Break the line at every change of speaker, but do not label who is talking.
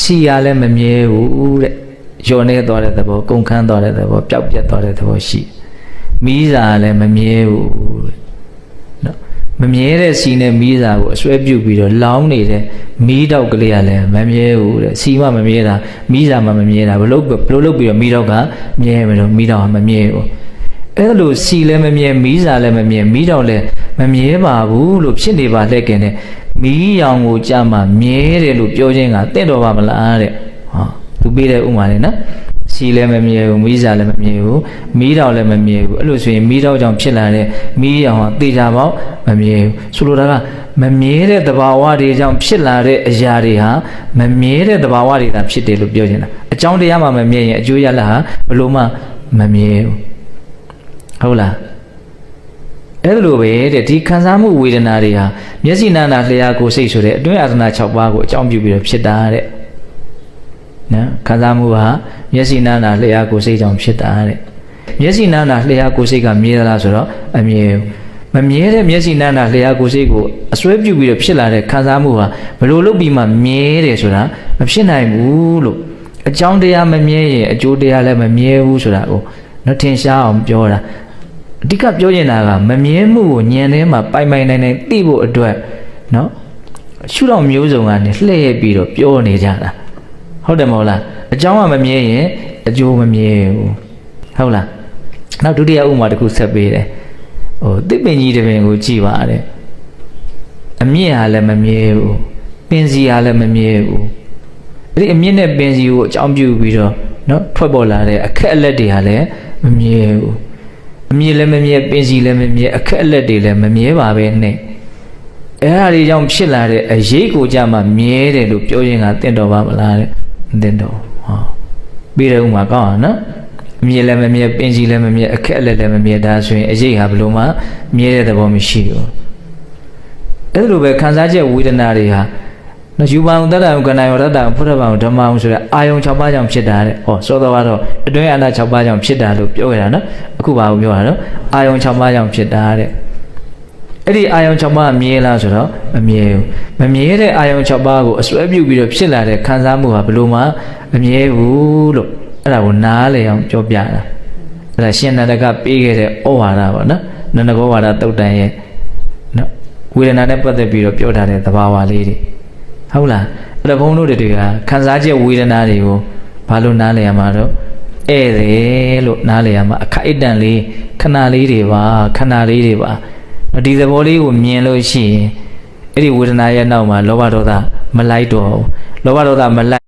စီရလည်းမမြဲဘူးတဲ့ညော်နေသွားတဲ့သဘောကုန်ခန်းသွားတဲ့သဘောပျောက်ပြတ်သွားတဲ့သဘောရှိမီးစာလည်းမမြဲဘူးတဲ့နော်မမြဲတဲ့စီနဲ့မီးစာကိုအစွဲပြုတ်ပြီးတော့လောင်းနေတဲ့မီးတောက်ကလေးကလည်းမမြဲဘူးတဲ့စီမမမြဲတာမီးစာမမမြဲတာဘလို့ဘလို့လုပ်ပြီးတော့မီးတောက်ကမြဲမယ်တော့မီးတောက်ကမမြဲဘူးအဲ့လိုစီလည်းမမြဲမီးစာလည်းမမြဲမီးတောက်လည်းမမြဲပါဘူးလို့ဖြစ်နေပါလက်ကင်တဲ့ မီးရောင်ကိုကြမှာမြဲတယ်လို့ပြောခြင်းကတင့်တော်ပါမလားတဲ့ဟောသူပေးတဲ့ဥမာလေးနော်စီလည်းမမြဲဘူးမီးစာလည်းမမြဲဘူးမီးတောက်လည်းမမြဲဘူးအဲ့လိုဆိုရင်မီးတောက်ကြောင့်ဖြစ်လာတဲ့မီးရောင်ဟာတေချာပေါက်မမြဲဘူးဆိုလိုတာကမမြဲတဲ့သဘာဝတွေကြောင့်ဖြစ်လာတဲ့အရာတွေဟာမမြဲတဲ့သဘာဝတွေသာဖြစ်တယ်လို့ပြောချင်တာအကြောင်းတရားမှမမြဲရင်အကျိုးရလဒ်ဟာဘလို့မှမမြဲဘူးဟုတ်လား အဲ့လိုပဲတဲ့ဒီခံစားမှုဝေဒနာတွေဟာမျက်စိနာနာလျှာကိုယ်စိတ်ဆိုတဲ့အတွင်းအာသနာ6ပါးကိုအကြောင်းပြုပြီးတော့ဖြစ်တာတဲ့နော်ခံစားမှုဟာမျက်စိနာနာလျှာကိုယ်စိတ်ကြောင့်ဖြစ်တာတဲ့မျက်စိနာနာလျှာကိုယ်စိတ်ကမြဲသလားဆိုတော့အမြဲဘူးမမြဲတဲ့မျက်စိနာနာလျှာကိုယ်စိတ်ကိုအစွဲပြုပြီးတော့ဖြစ်လာတဲ့ခံစားမှုဟာဘယ်လိုလုပ်ပြီးမှမြဲတယ်ဆိုတာမဖြစ်နိုင်ဘူးလို့အကြောင်းတရားမမြဲရင်အကျိုးတရားလည်းမမြဲဘူးဆိုတာကိုနော်ထင်ရှားအောင်ပြောတာ အဓိကပြောချင်တာကမမြင်မှုကိုညံထဲမှာပိုင်ပိုင်နိုင်နိုင်သိဖို့အတွက်နော်ရှုထောင့်မျိုးစုံကနေလှည့်ရပြီးတော့ပြောနေကြတာဟုတ်တယ်မဟုတ်လားအကြောင်းကမမြင်ရင်အကျိုးမမြင်ဘူးဟုတ်လားနောက်ဒုတိယဥပမာတစ်ခုဆက်ပေးတယ်ဟိုတစ်ပင်ကြီးတစ်ပင်ကိုကြည့်ပါတဲ့အမြင့်ဟာလည်းမမြင်ဘူးပင်စီဟာလည်းမမြင်ဘူးအဲ့ဒီအမြင့်နဲ့ပင်စီကိုအကြောင်းပြုပြီးတော့နော်ထွက်ပေါ်လာတဲ့အခက်အလက်တွေဟာလည်းမမြင်ဘူး အမြင်လည်းမမြဲပင်စီလည်းမမြဲအခက်အလက်တွေလည်းမမြဲပါပဲနဲ့အဲ့ဒါတွေကြောင့်ဖြစ်လာတဲ့အရေးကိုကြမှာမြဲတယ်လို့ပြောရင်ကတင့်တော်ပါမလားတဲ့မတင့်တော်ဟောပြီးတဲ့ဥမှာကောင်းအောင်နော်အမြင်လည်းမမြဲပင်စီလည်းမမြဲအခက်အလက်လည်းမမြဲဒါဆိုရင်အရေးဟာဘယ်လိုမှမြဲတဲ့သဘောမရှိဘူးအဲ့လိုပဲခံစားချက်ဝေဒနာတွေဟာ နော်ယူပါအောင်တတ္တံကဏ္ဍယောတတ္တံဖုရဗံဓမ္မအောင်ဆိုတဲ့အာယုံ6ပါးကြောင့်ဖြစ်တာတဲ့ဟောစောတော်ကတော့အတွင်းအနာ6ပါးကြောင့်ဖြစ်တာလို့ပြောခဲ့တာနော်အခုပါဘူးပြောတာနော်အာယုံ6ပါးကြောင့်ဖြစ်တာတဲ့အဲ့ဒီအာယုံ6ပါးမြဲလားဆိုတော့မမြဲဘူးမမြဲတဲ့အာယုံ6ပါးကိုအစွဲပြုတ်ပြီးတော့ဖြစ်လာတဲ့ခံစားမှုဟာဘယ်လိုမှမမြဲဘူးလို့အဲ့ဒါကိုနားလေအောင်ပြောပြတာအဲ့ဒါရှင်နန္ဒကပေးခဲ့တဲ့ဩဝါဒပေါ့နော်နန္ဒကောဝါဒတုတ်တန်ရဲ့နော်ဝေဒနာနဲ့ပတ်သက်ပြီးတော့ပြောထားတဲ့သဘာဝလေးတွေ ဟုတ်လားအဲ့တော့ဘုန်းတို့တွေကခံစားချက်ဝေဒနာတွေကိုဘာလို့နားလည်ရမှာတော့ဧည့်တယ်လို့နားလည်ရမှာအခိုက်အတန့်လေးခဏလေးတွေပါခဏလေးတွေပါဒီသဘောလေးကိုမြင်လို့ရှိရင်အဲ့ဒီဝေဒနာရဲ့နောက်မှာလောဘဒေါသမလိုက်တော့ဘူးလောဘဒေါသမလိုက်